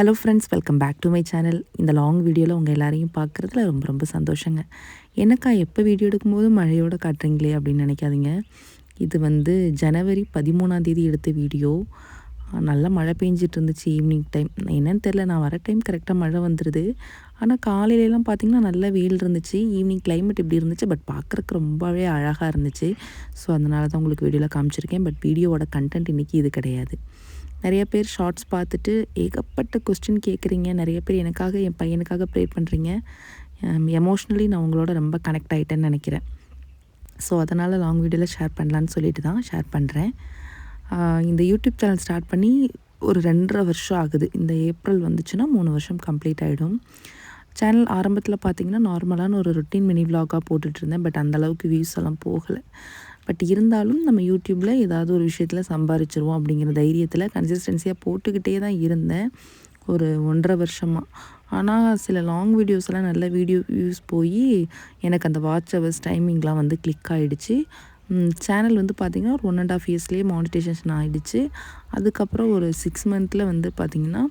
Hello friends welcome back to my channel இந்த long வீடியோவில் உங்கள் எல்லாரையும் பார்க்குறதுல ரொம்ப ரொம்ப சந்தோஷங்க. என்னக்கா எப்போ வீடியோ எடுக்கும்போது மழையோடு காட்டுறீங்களே அப்படின்னு நினைக்காதீங்க. இது வந்து ஜனவரி பதிமூணாம் தேதி எடுத்த வீடியோ நல்லா மழை பெஞ்சிட்டு இருந்துச்சு ஈவினிங் டைம் என்னன்னு தெரில நான் வர டைம் கரெக்டாக மழை வந்துடுது ஆனால் காலையிலலாம் பார்த்திங்கன்னா நல்ல வெயில் இருந்துச்சு. ஈவினிங் கிளைமேட் இப்படி இருந்துச்சு. பட் பார்க்குறக்கு ரொம்பவே அழகாக இருந்துச்சு. ஸோ அதனால தான் உங்களுக்கு வீடியோவில் காமிச்சிருக்கேன். பட் வீடியோவோட கண்டென்ட் இன்றைக்கி இது கிடையாது. நிறைய பேர் ஷார்ட்ஸ் பார்த்துட்டு ஏகப்பட்ட கொஸ்டின் கேட்குறீங்க நிறைய பேர் எனக்காக என் பையனுக்காக ப்ரே பண்ணுறீங்க எமோஷ்னலி நான் உங்களோட ரொம்ப கனெக்ட் ஆகிட்டேன்னு நினைக்கிறேன். ஸோ அதனால் லாங் வீடியோவில் ஷேர் பண்ணலான்னு சொல்லிட்டு தான் ஷேர் பண்ணுறேன் இந்த யூடியூப் சேனல் ஸ்டார்ட் பண்ணி ஒரு ரெண்டரை வருஷம் ஆகுது. இந்த ஏப்ரல் வந்துச்சுன்னா மூணு வருஷம் கம்ப்ளீட் ஆகிடும் சேனல் ஆரம்பத்தில் பார்த்திங்கன்னா நார்மலான ஒரு ரொட்டீன் மினி விலாகாக போட்டுட்ருந்தேன் பட் அந்தளவுக்கு வியூஸ் எல்லாம் போகலை. பட் இருந்தாலும் நம்ம யூடியூப்பில் ஏதாவது ஒரு விஷயத்தில் சம்பாரிச்சிருவோம் அப்படிங்கிற தைரியத்தில் கன்சிஸ்டன்சியாக போட்டுக்கிட்டே தான் இருந்தேன். ஒரு ஒன்றரை வருஷமாக ஆனால் சில லாங் வீடியோஸ்லாம் நல்ல வீடியோ வியூஸ் போய் எனக்கு அந்த வாட்ச் ஹவர்ஸ் டைமிங்லாம் வந்து கிளிக் ஆகிடுச்சு சேனல் வந்து பார்த்திங்கன்னா ஒரு ஒன் அண்ட் ஆஃப் இயர்ஸ்லேயே மானிட்டேஷன் ஆகிடுச்சு அதுக்கப்புறம் ஒரு சிக்ஸ் மந்த்தில் வந்து பார்த்திங்கன்னா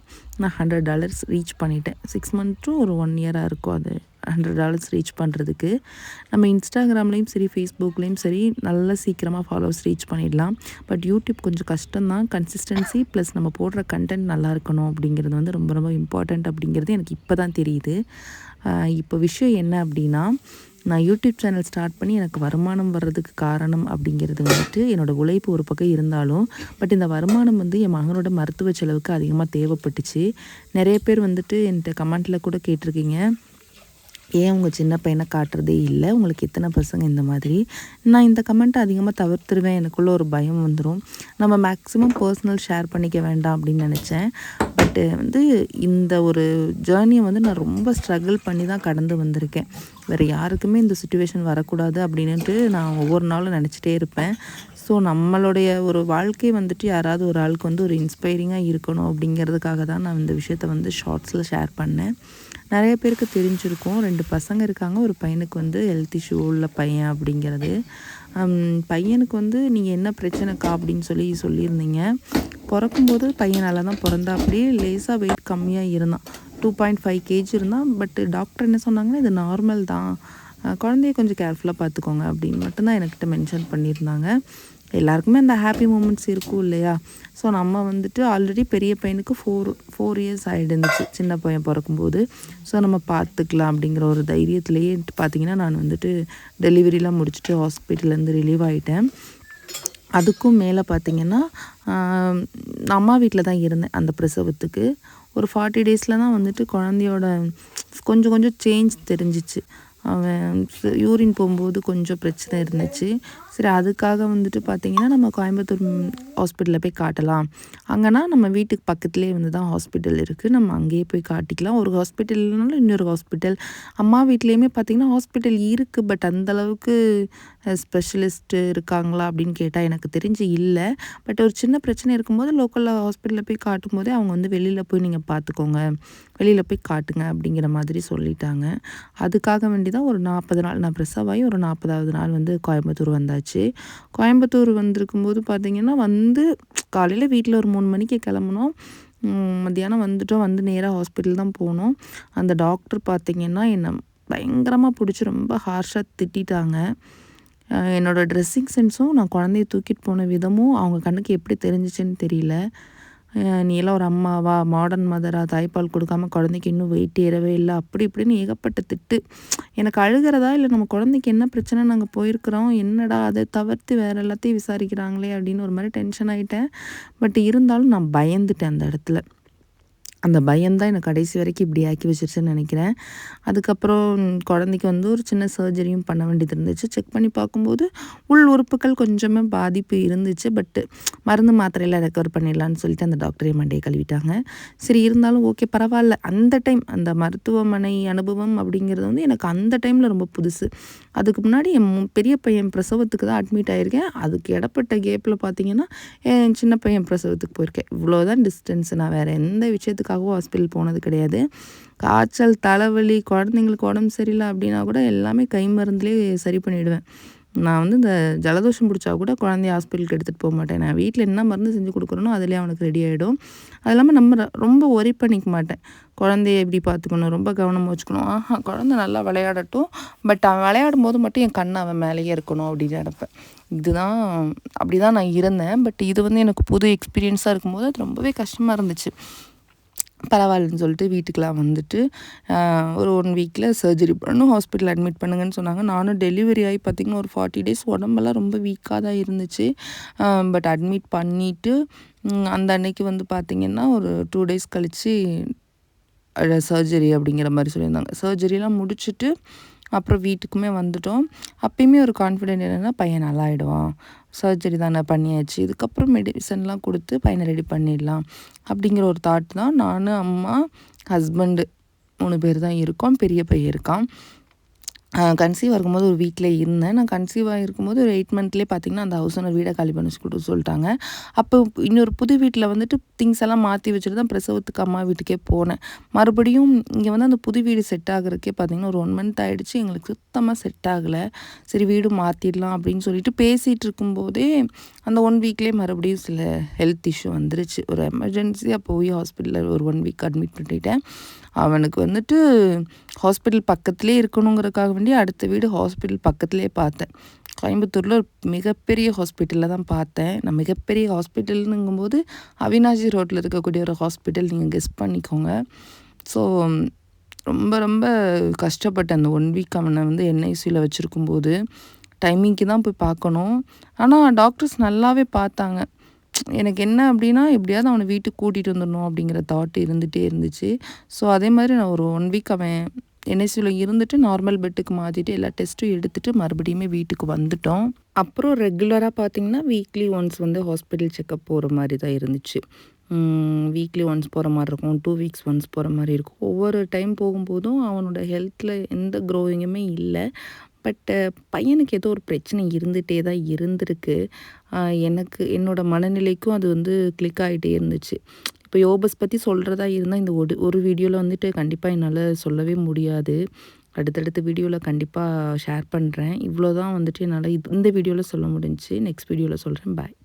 நான் ஹண்ட்ரட் டாலர்ஸ் ரீச் பண்ணிட்டேன். சிக்ஸ் மந்த்தும் ஒரு ஒன் இயராக இருக்கும் அது ஹண்ட்ரட் டாலர்ஸ் ரீச் பண்ணுறதுக்கு நம்ம இன்ஸ்டாகிராம்லேயும் சரி ஃபேஸ்புக்லேயும் சரி நல்லா சீக்கிரமாக ஃபாலோவர்ஸ் ரீச் பண்ணிடலாம். பட் யூடியூப் கொஞ்சம் கஷ்டம்தான். கன்சிஸ்டன்சி ப்ளஸ் நம்ம போடுற கண்டென்ட் நல்லா இருக்கணும் அப்படிங்கிறது வந்து ரொம்ப ரொம்ப இம்பார்ட்டண்ட் அப்படிங்கிறது எனக்கு இப்போ தான் தெரியுது இப்போ விஷயம் என்ன அப்படின்னா நான் யூடியூப் சேனல் ஸ்டார்ட் பண்ணி எனக்கு வருமானம் வர்றதுக்கு காரணம் அப்படிங்கிறது வந்துட்டு என்னோடய உழைப்பு ஒரு பக்கம் இருந்தாலும் பட் இந்த வருமானம் வந்து என் மகனோட மருத்துவ செலவுக்கு அதிகமாக தேவைப்பட்டுச்சு. நிறைய பேர் வந்துட்டு என்கிட்ட கமெண்ட்டில் கூட கேட்டிருக்கீங்க. ஏன் உங்கள் சின்ன பையனை காட்டுறதே இல்லை? உங்களுக்கு எத்தனை பசங்க இந்த மாதிரி? நான் இந்த கமெண்ட்டை அதிகமாக தவிர்த்துருவேன். எனக்குள்ளே ஒரு பயம் வந்துடும் நம்ம மேக்ஸிமம் பர்சனல் ஷேர் பண்ணிக்க வேண்டாம் அப்படின்னு நினச்சேன். பட்டு வந்து இந்த ஒரு ஜேர்னியை வந்து நான் ரொம்ப ஸ்ட்ரகிள் பண்ணி தான் கடந்து வந்திருக்கேன். வேறு யாருக்குமே இந்த சுச்சுவேஷன் வரக்கூடாது அப்படின்ட்டு நான் ஒவ்வொரு நாளும் நினச்சிட்டே இருப்பேன். ஸோ நம்மளுடைய ஒரு வாழ்க்கை வந்துட்டு யாராவது ஒரு ஆளுக்கு வந்து ஒரு இன்ஸ்பைரிங்காக இருக்கணும் அப்படிங்கிறதுக்காக தான் நான் இந்த விஷயத்த வந்து ஷார்ட்ஸில் ஷேர் பண்ணேன். நிறைய பேருக்கு தெரிஞ்சிருக்கும். ரெண்டு பசங்க இருக்காங்க. ஒரு பையனுக்கு வந்து ஹெல்த் இஷ்யூ உள்ள பையன் அப்படிங்கிறது. பையனுக்கு வந்து நீங்கள் என்ன பிரச்சனைக்கா அப்படின்னு சொல்லி சொல்லியிருந்தீங்க. பிறக்கும்போது பையனால் தான் பிறந்தா அப்படியே லேசாக வெயிட் கம்மியாக இருந்தான். டூ பாயிண்ட் ஃபைவ் கேஜி இருந்தான். பட் டாக்டர் என்ன சொன்னாங்கன்னா இது நார்மல் தான். குழந்தைய கொஞ்சம் கேர்ஃபுல்லாக பார்த்துக்கோங்க. அப்படின்னு மட்டும்தான் என்கிட்ட மென்ஷன் பண்ணியிருந்தாங்க. எல்லாருக்குமே அந்த ஹாப்பி மூமெண்ட்ஸ் இருக்கும் இல்லையா? ஸோ நம்ம வந்துட்டு ஆல்ரெடி பெரிய பையனுக்கு ஃபோர் ஃபோர் இயர்ஸ் ஆகிடுந்துச்சு சின்ன பையன் பிறக்கும்போது. ஸோ நம்ம பார்த்துக்கலாம் அப்படிங்கிற ஒரு தைரியத்துலேயே பார்த்திங்கன்னா நான் வந்துட்டு டெலிவரிலாம் முடிச்சுட்டு ஹாஸ்பிட்டல்லேருந்து ரிலீவ் ஆகிட்டேன் அதுக்கும் மேலே பார்த்திங்கன்னா அம்மா வீட்டில் தான் இருந்தேன் அந்த பிரசவத்துக்கு. ஒரு ஃபார்ட்டி டேஸில் தான் வந்துட்டு குழந்தையோட கொஞ்சம் கொஞ்சம் சேஞ்ச் தெரிஞ்சிச்சு. அவன் யூரின் போகும்போது கொஞ்சம் பிரச்சனை இருந்துச்சு. சரி அதுக்காக வந்துட்டு பார்த்திங்கன்னா நம்ம கோயம்புத்தூர் ஹாஸ்பிட்டலில் போய் காட்டலாம். அங்கேனா நம்ம வீட்டுக்கு பக்கத்துலேயே வந்து தான் ஹாஸ்பிட்டல் இருக்குது நம்ம அங்கேயே போய் காட்டிக்கலாம். ஒரு ஹாஸ்பிட்டல் இன்னொரு ஹாஸ்பிட்டல் அம்மா வீட்லேயுமே பார்த்திங்கன்னா ஹாஸ்பிட்டல் இருக்குது பட் அந்தளவுக்கு ஸ்பெஷலிஸ்ட்டு இருக்காங்களா அப்படின்னு கேட்டால் எனக்கு தெரிஞ்சு இல்லை. பட் ஒரு சின்ன பிரச்சனை இருக்கும்போது லோக்கலில் ஹாஸ்பிட்டலில் போய் காட்டும் போதே அவங்க வந்து வெளியில் போய் நீங்கள் பார்த்துக்கோங்க வெளியில் போய் காட்டுங்க அப்படிங்கிற மாதிரி சொல்லிட்டாங்க. அதுக்காக வேண்டி தான் ஒரு நாற்பது நாள் நான் ப்ரெஸ்ஸாகி ஒரு நாற்பதாவது நாள் வந்து கோயம்புத்தூர் வந்தாச்சு. கோயம்புத்தூர் வந்திருக்கும்போது பார்த்திங்கன்னா வந்து காலையில் வீட்டில் ஒரு மூணு மணிக்கு கிளம்புனோம். மத்தியானம் வந்துட்டோம். வந்து நேராக ஹாஸ்பிட்டல் தான் போனோம். அந்த டாக்டர் பார்த்திங்கன்னா என்னை பயங்கரமாக பிடிச்சி ரொம்ப ஹார்ஷாக திட்டாங்க என்னோடய ட்ரெஸ்ஸிங் சென்ஸும் நான் குழந்தைய தூக்கிட்டு போன விதமும் அவங்க கண்ணுக்கு எப்படி தெரிஞ்சிச்சுன்னு தெரியல. நீ எல்லாம் ஒரு அம்மாவா மாடர்ன் மதரா தாய்ப்பால் கொடுக்காம குழந்தைக்கு இன்னும் வெயிட் ஏறவே இல்லை. அப்படி இப்படின்னு ஏகப்பட்ட திட்டு. எனக்கு அழுகிறதா இல்லை நம்ம குழந்தைக்கு என்ன பிரச்சனை நாங்கள் போயிருக்கிறோம் என்னடா அதை தவிர்த்து வேறு எல்லாத்தையும் விசாரிக்கிறாங்களே அப்படின்னு ஒரு மாதிரி டென்ஷன் ஆகிட்டேன் பட் இருந்தாலும் நான் பயந்துட்டேன் அந்த இடத்துல. அந்த பயம்தான் எனக்கு கடைசி வரைக்கும் இப்படி ஆக்கி வச்சிருச்சுன்னு நினைக்கிறேன். அதுக்கப்புறம் குழந்தைக்கு வந்து ஒரு சின்ன சர்ஜரியும் பண்ண வேண்டியது இருந்துச்சு. செக் பண்ணி பார்க்கும்போது உள் உறுப்புகள் கொஞ்சமே பாதிப்பு இருந்துச்சு. பட்டு மருந்து மாத்திரையில் ரெக்கவர் பண்ணிடலான்னு சொல்லிட்டு அந்த டாக்டரே மண்டையை கழுவிட்டாங்க. சரி இருந்தாலும் ஓகே பரவாயில்ல. அந்த டைம் அந்த மருத்துவமனை அனுபவம் அப்படிங்கிறது வந்து எனக்கு அந்த டைமில் ரொம்ப புதுசு. அதுக்கு முன்னாடி என் பெரிய பையன் பிரசவத்துக்கு தான் அட்மிட் ஆகியிருக்கேன் அதுக்கு இடப்பட்ட கேப்பில் பார்த்தீங்கன்னா என் சின்ன பையன் பிரசவத்துக்கு போயிருக்கேன். இவ்வளோதான் டிஸ்டன்ஸ் நான் வேறு எந்த விஷயத்துக்கு அதுக்காகவும் ஹாஸ்பிட்டல் போனது கிடையாது. காய்ச்சல் தலைவலி குழந்தைங்களுக்கு உடம்பு சரியில்லை அப்படின்னா கூட எல்லாமே கை மருந்துலேயே சரி பண்ணிவிடுவேன் நான் வந்து இந்த ஜலதோஷம் பிடிச்சா கூட குழந்தைய ஹாஸ்பிட்டலுக்கு எடுத்துகிட்டு போக மாட்டேன். நான் வீட்டில் என்ன மருந்து செஞ்சு கொடுக்குறனோ அதிலே அவனுக்கு ரெடி ஆகிடும் அது இல்லாமல் நம்ம ரொம்ப ஒரி பண்ணிக்க மாட்டேன். குழந்தைய எப்படி பார்த்துக்கணும்? ரொம்ப கவனமாக வச்சுக்கணும். ஆஹா குழந்த நல்லா விளையாடட்டும். பட் அவன் விளையாடும் போது மட்டும் என் கண் அவன் மேலேயே இருக்கணும் அப்படின்னு நினப்பேன். இதுதான் அப்படி தான் நான் இருந்தேன். பட் இது வந்து எனக்கு புது எக்ஸ்பீரியன்ஸாக இருக்கும்போது அது ரொம்பவே கஷ்டமாக இருந்துச்சு. பரவாயில்லன்னு சொல்லிட்டு வீட்டுக்கெலாம் வந்துட்டு ஒரு ஒன் வீக்கில் சர்ஜரி பண்ணணும் ஹாஸ்பிட்டல் அட்மிட் பண்ணுங்கன்னு சொன்னாங்க. நானும் டெலிவரி ஆகி பார்த்திங்கன்னா ஒரு ஃபார்ட்டி டேஸ் உடம்பெல்லாம் ரொம்ப வீக்காக தான் இருந்துச்சு. பட் அட்மிட் பண்ணிவிட்டு அந்த அன்னைக்கு வந்து பார்த்திங்கன்னா ஒரு டூ டேஸ் கழித்து சர்ஜரி அப்படிங்கிற மாதிரி சொல்லியிருந்தாங்க. சர்ஜரிலாம் முடிச்சுட்டு அப்புறம் வீட்டுக்குமே வந்துட்டோம். அப்பயுமே ஒரு கான்ஃபிடென்ட் என்னென்னா பையன் நல்லா ஆகிடுவான் சர்ஜரி தானே பண்ணியாச்சு. இதுக்கப்புறம் மெடிசன்லாம் கொடுத்து பையனை ரெடி பண்ணிடலாம். அப்படிங்கிற ஒரு தாட் தான். நான் அம்மா ஹஸ்பண்டு மூணு பேர் தான் இருக்கோம். பெரிய பையன் இருக்கான். கன்சீவாக இருக்கும்போது ஒரு வீட்டில் இருந்தேன். நான் கன்சீவாக இருக்கும்போது ஒரு எயிட் மந்த்லேயே பார்த்திங்கன்னா அந்த ஹவுஸ் ஓனர் வீடை காலி பண்ணி கொடுத்து சொல்லிட்டாங்க. அப்போ இன்னொரு புது வீட்டில் வந்துட்டு திங்ஸ் எல்லாம் மாற்றி வச்சுட்டு தான் பிரசவத்துக்கு அம்மா வீட்டுக்கே போனேன். மறுபடியும் இங்கே வந்து அந்த புது வீடு செட் ஆகுறதுக்கே பார்த்திங்கன்னா ஒரு ஒன் மந்த் ஆகிடுச்சு எங்களுக்கு சுத்தமாக செட் ஆகலை. சரி வீடு மாற்றிடலாம் அப்படின்னு சொல்லிட்டு பேசிகிட்டு இருக்கும்போதே அந்த ஒன் வீக்லேயே மறுபடியும் சில ஹெல்த் இஷ்யூ வந்துருச்சு. ஒரு எமர்ஜென்சியாக போய் ஹாஸ்பிட்டலில் ஒரு ஒன் வீக் அட்மிட் பண்ணிட்டேன். அவனுக்கு வந்துட்டு ஹாஸ்பிட்டல் பக்கத்துலேயே இருக்கணுங்கிறதுக்காக வேண்டி அடுத்த வீடு ஹாஸ்பிட்டல் பக்கத்துலேயே பார்த்தேன். கோயம்புத்தூரில் ஒரு மிகப்பெரிய ஹாஸ்பிட்டலில் தான் பார்த்தேன். நான் மிகப்பெரிய ஹாஸ்பிட்டல்னுங்கும்போது அவினாஷி ரோட்டில் இருக்கக்கூடிய ஒரு ஹாஸ்பிட்டல் நீங்கள் கெஸ் பண்ணிக்கோங்க. ஸோ ரொம்ப ரொம்ப கஷ்டப்பட்டேன் அந்த ஒன் வீக் அவனை வந்து என்ஐசியில் வச்சுருக்கும்போது. டைமிங்க்கு தான் போய் பார்க்கணும். ஆனால் டாக்டர்ஸ் நல்லாவே பார்த்தாங்க. எனக்கு என்ன அப்படின்னா எப்படியாவது அவனை வீட்டுக்கு கூட்டிகிட்டு வந்துடணும் அப்படிங்கிற தாட் இருந்துகிட்டே இருந்துச்சு. ஸோ அதே மாதிரி நான் ஒரு ஒன் வீக் அவன் என்எஸ்சியில் இருந்துட்டு நார்மல் பெட்டுக்கு மாற்றிட்டு எல்லா டெஸ்ட்டும் எடுத்துகிட்டு மறுபடியுமே வீட்டுக்கு வந்துட்டோம். அப்புறம் ரெகுலராக பார்த்திங்கன்னா வீக்லி ஒன்ஸ் வந்து ஹாஸ்பிட்டல் செக்கப் போகிற மாதிரி தான் இருந்துச்சு. வீக்லி ஒன்ஸ் போகிற மாதிரி இருக்கும். டூ வீக்ஸ் ஒன்ஸ் போகிற மாதிரி இருக்கும். ஒவ்வொரு டைம் போகும்போதும் அவனோட ஹெல்த்தில் எந்த க்ரோவிங்குமே இல்லை. பட்டு பையனுக்கு ஏதோ ஒரு பிரச்சனை இருந்துகிட்டே தான் இருந்திருக்கு. எனக்கு என்னோடய மனநிலைக்கும் அது வந்து கிளிக் ஆகிட்டே இருந்துச்சு. இப்போ யோபஸ் பற்றி சொல்கிறதா இருந்தால் இந்த ஒரு ஒரு வீடியோவில் வந்துட்டு கண்டிப்பாக என்னால் சொல்லவே முடியாது. அடுத்தடுத்த வீடியோவில் கண்டிப்பாக ஷேர் பண்ணுறேன் இவ்வளோ தான் வந்துட்டு என்னால் இந்த வீடியோவில் சொல்ல முடிஞ்சு நெக்ஸ்ட் வீடியோவில் சொல்கிறேன் பாய்